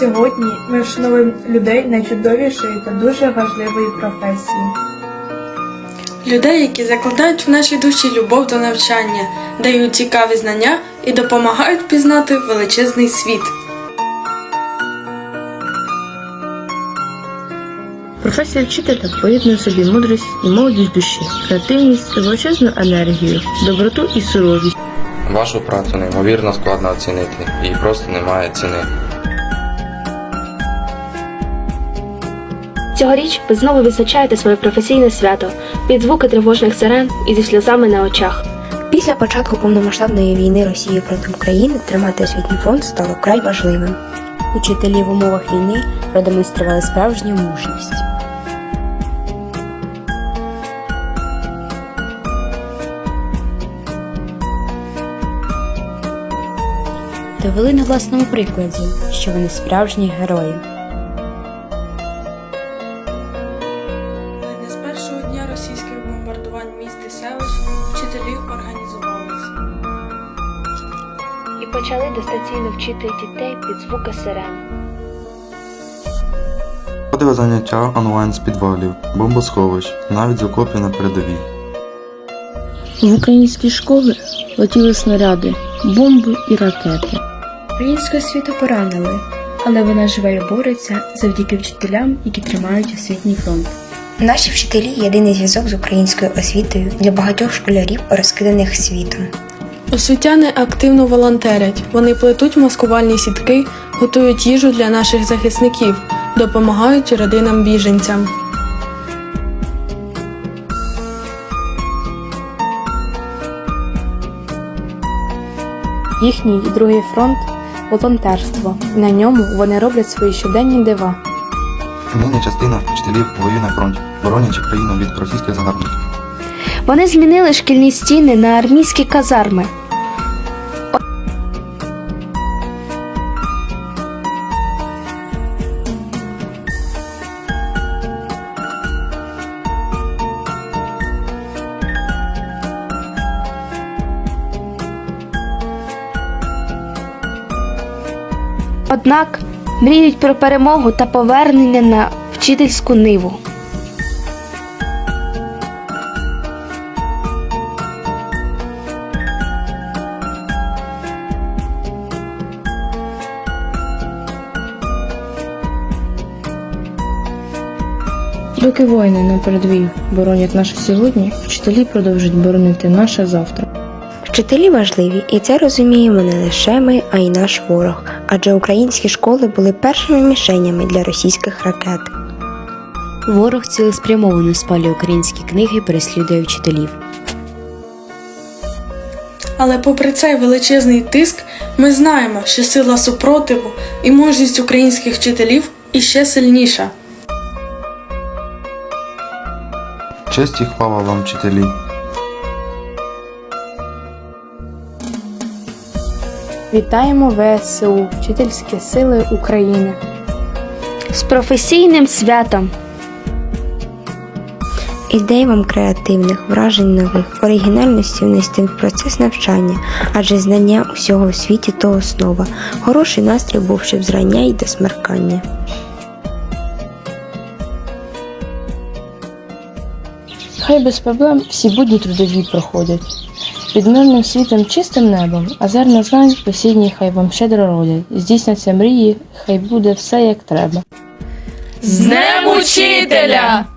Сьогодні ми вшановуємо людей найчудовішої та дуже важливої професії. Людей, які закладають в нашій душі любов до навчання, дають цікаві знання і допомагають пізнати величезний світ. Професія вчителя поєднує в собі мудрість і молодість душі, креативність величезну енергію, доброту і суровість. Вашу працю неймовірно складно оцінити, їй просто немає ціни. Цьогоріч ви знову відзначаєте своє професійне свято під звуки тривожних сирен і зі сльозами на очах. Після початку повномасштабної війни Росії проти України тримати освітній фонд стало вкрай важливим. Учителі в умовах війни продемонстрували справжню мужність. Довели на власному прикладі, що вони справжні герої. Почали дистанційно вчити дітей під звуки сирен. Ходили заняття онлайн з підвалів, бомбосховищ, навіть з окопів на передовій. В українські школи летіли снаряди, бомби і ракети. Українську освіту поранили, але вона живе і бореться завдяки вчителям, які тримають освітній фронт. Наші вчителі єдиний зв'язок з українською освітою для багатьох школярів, розкиданих світом. Освітяни активно волонтерять. Вони плетуть маскувальні сітки, готують їжу для наших захисників, допомагають родинам біженцям. Їхній другий фронт волонтерство. На ньому вони роблять свої щоденні дива. Нині частина вчителів воює на фронті, боронячи країну від російських загарбників. Вони змінили шкільні стіни на армійські казарми. Однак мріють про перемогу та повернення на вчительську ниву. Доки воїни на передовій боронять наше сьогодні, вчителі продовжують боронити наше завтра. Вчителі важливі, і це розуміємо не лише ми, а й наш ворог, адже українські школи були першими мішенями для російських ракет. Ворог цілеспрямовано спалює українські книги, переслідує вчителів. Але попри цей величезний тиск, ми знаємо, що сила супротиву і мужність українських вчителів іще сильніша. Честь і хвала вам, вчителі! Вітаємо ВСУ, вчительські сили України. З професійним святом! Ідей вам креативних, вражень нових, оригінальності внести в процес навчання, адже знання усього в світі то основа. Хороший настрій був, щоб зрання й до смеркання. Хай без проблем всі будні трудові проходять. Під мирним світом, чистим небом, а зерна знань посідні хай вам щедро родять. Здійсняться мрії, хай буде все як треба. З Днем Учителя!